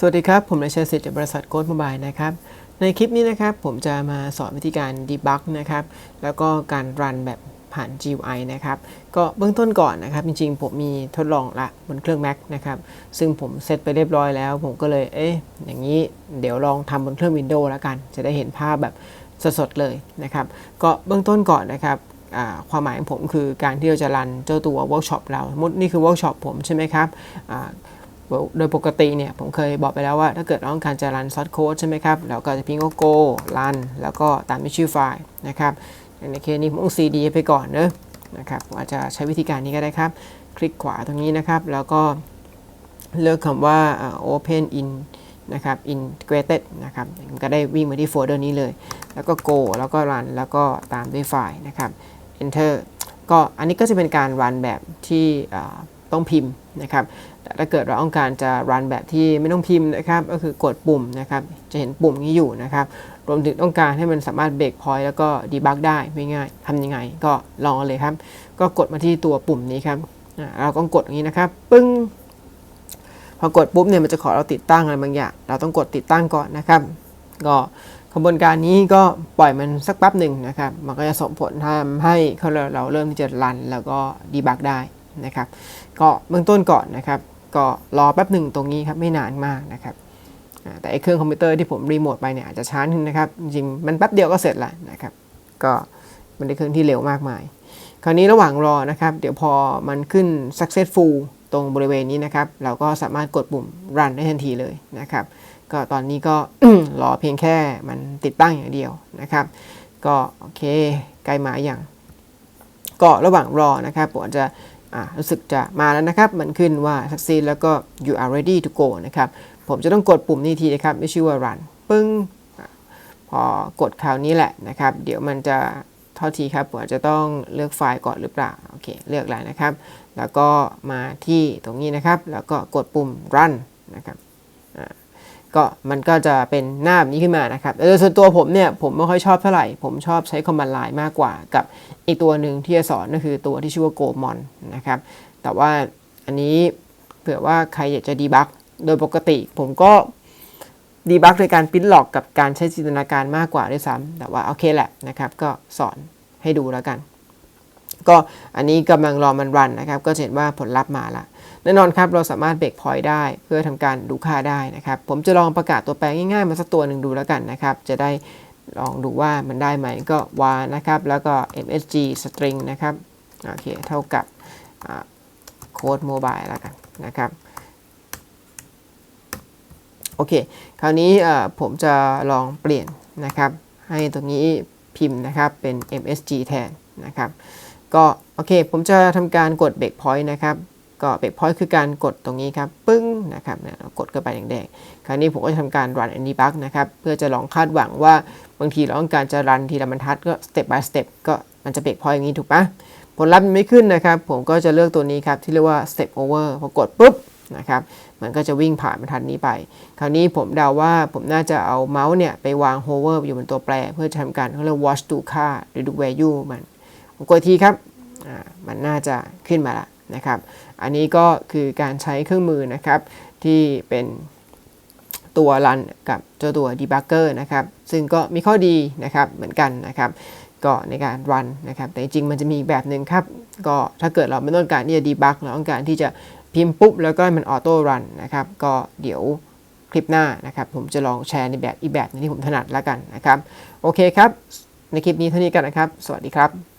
สวัสดีครับ ผมนายชัยสิทธิ์จากบริษัทโค้ดมบายนะครับ ในคลิปนี้นะครับ ผมจะมาสอนวิธีการดีบักนะครับ แล้วก็การรันแบบผ่าน GUI นะครับ ก็เบื้องต้นก่อนนะครับ จริงๆ ผมมีทดลองละบนเครื่อง Mac นะครับ ซึ่งผมเซตไปเรียบร้อยแล้ว ผมก็เลย เอ๊ะ อย่างนี้เดี๋ยวลองทำบนเครื่อง Windows แล้วกัน จะได้เห็นภาพแบบสดๆ เลยนะครับ ก็เบื้องต้นก่อนนะครับความหมายของผมคือการที่เราจะรันเจ้าตัว Workshop เราสมมตินี่คือ Workshop ผมใช่ไหมครับอ่า โดยปกติเนี่ยผมเคยบอกไปแล้วว่าถ้าเกิดเราต้องการจะรันซอสโค้ดใช่ไหมครับ เราก็จะพิมพ์ว่า go run แล้วก็ตามด้วยชื่อไฟล์นะครับ ในเคสนี้ผมต้อง cd ไปก่อนเนอะนะครับอาจจะใช้วิธีการนี้ก็ได้ครับ คลิกขวาตรงนี้นะครับ แล้วก็เลือกคำว่าอ่า open in นะครับ integrated นะครับมันก็ได้วิ่งมาที่โฟลเดอร์นี้เลย แล้วก็ go แล้วก็ run แล้วก็ตามด้วยไฟล์นะครับ enter ก็อันนี้ก็จะเป็นการรันแบบที่ ต้องพิมพ์นะครับแต่ถ้าเกิดเราต้องการจะรันแบบที่ไม่ต้องพิมพ์นะครับ ก็คือกดปุ่มนะครับ จะเห็นปุ่มนี้อยู่นะครับ รวมถึงต้องการให้มันสามารถเบรกพอยต์แล้วก็ดีบักได้ไม่ง่ายทำยังไง ก็ลองเลยครับ ก็กดมาที่ตัวปุ่มนี้ครับอ่าเราก็กดอย่างนี้นะครับ ปึ้งพอกดปุ๊บเนี่ยมันจะขอเราติดตั้งอะไรบางอย่าง เราต้องกดติดตั้งก่อนนะครับ ก็กระบวนการนี้ก็ปล่อยมันสักแป๊บหนึ่งนะครับ มันก็จะส่งผลทำให้เขาเราเริ่มที่จะรันแล้วก็ดีบักได้ นะครับ ก็เบื้องต้นก่อนนะครับ ก็รอแป๊บหนึ่งตรงนี้ครับไม่นานมากนะครับแต่ไอ้เครื่องคอมพิวเตอร์ที่ผมรีโมทไปเนี่ยอาจจะช้านิดนึงนะครับ จริงมันแป๊บเดียวก็เสร็จล้วนะครับ ก็มันเป็นเครื่องที่เร็วมากมาย คราวนี้ระหว่างรอนะครับ เดี๋ยวพอมันขึ้น successful ตรงบริเวณนี้นะครับ เราก็สามารถกดปุ่ม run ได้ทันทีเลยนะครับ ก็ตอนนี้ก็รอเพียงแค่มันติดตั้งอย่างเดียวนะครับ ก็โอเคใกล้มาอย่างก็ระหว่างรอนะครับผมจะ รู้สึกจะมาแล้วนะครับ มันขึ้นว่า succeed แล้วก็ you are ready to go นะครับ ผมจะต้องกดปุ่มนี้ทีนะครับ ไม่ชื่อว่า run ปึ้งพอกดคราวนี้แหละนะครับ เดี๋ยวมันจะเท่าทีครับผมอาจจะต้องเลือกไฟล์ก่อนหรือเปล่า โอเค เลือกแล้วนะครับ แล้วก็มาที่ตรงนี้นะครับ แล้วก็กดปุ่ม run นะครับ ก็มันก็จะเป็นหน้าแบบนี้ขึ้นมานะครับโดยส่วนตัวผมเนี่ยผมไม่ค่อยชอบเท่าไหร่ ผมชอบใช้ command line มากกว่ากับอีกตัวหนึ่งที่จะสอนก็คือตัวที่ชื่อว่า gomon นะครับ แต่ว่าอันนี้เผื่อว่าใครอยากจะดีบักโดยปกติผมก็ดีบักโดยการปิ้นหลอกกับการใช้จินตนาการมากกว่าด้วยซ้ำแต่ว่าโอเคแหละนะครับ ก็สอนให้ดูแล้วกัน ก็อันนี้กำลังรอมันรันนะครับ ก็เห็นว่าผลลัพธ์มาละแน่นอนครับเราสามารถเบรกพอยต์ได้เพื่อทำการดูค่าได้นะครับ ผมจะลองประกาศตัวแปรง่ายๆมาสักตัวหนึ่งดูแล้วกันนะครับ จะได้ลองดูว่ามันได้ไหมก็ var นะครับ แล้วก็ msg string นะครับโอเคเท่ากับโค้ดโมบายแล้วกันนะครับโอเค คราวนี้ผมจะลองเปลี่ยนนะครับ ให้ตรงนี้พิมพ์นะครับเป็น msg แทนนะครับ ก็โอเค ผมจะทำการกดเบรกพอยต์นะครับ ก็เบรกพอยต์คือการกดตรงนี้ครับ ปึ้งนะครับเนี่ยเรากดเข้าไปแดงๆคราวนี้ผมก็จะทำการ run and debug นะครับ เพื่อจะลองคาดหวังว่าบางทีเราต้องการจะรันทีละบรรทัดก็ step by step ก็มันจะเบรกพอยต์อย่างนี้ถูกปะผลลัพธ์มันไม่ขึ้นนะครับ ผมก็จะเลือกตัวนี้ครับ ที่เรียกว่า step over พอกดปุ๊บนะครับ มันก็จะวิ่งผ่านบรรทัดนี้ไป คราวนี้ผมเดาว่าผมน่าจะเอาเมาส์เนี่ย ไปวาง hover อยู่บนตัวแปร เพื่อจะทำการเขาเรียก watch ดูค่าหรือดู value มัน ผมกดอีกทีครับมันน่าจะขึ้นมาละนะครับ อันนี้ก็คือการใช้เครื่องมือนะครับที่เป็นตัวรันกับเจ้าตัว debugger นะครับ ซึ่งก็มีข้อดีนะครับเหมือนกันนะครับก็ในการรันนะครับ แต่จริงมันจะมีแบบหนึ่งครับ ก็ถ้าเกิดเราไม่ต้องการที่จะ debug เราต้องการที่จะพิมพ์ปุ๊บ แล้วก็ให้มันออโต้รันนะครับ ก็เดี๋ยวคลิปหน้านะครับ ผมจะลองแชร์ในแบบอีกแบบนึงที่ผมถนัดแล้วกันนะครับ โอเคครับ ในคลิปนี้เท่านี้กันนะครับ สวัสดีครับ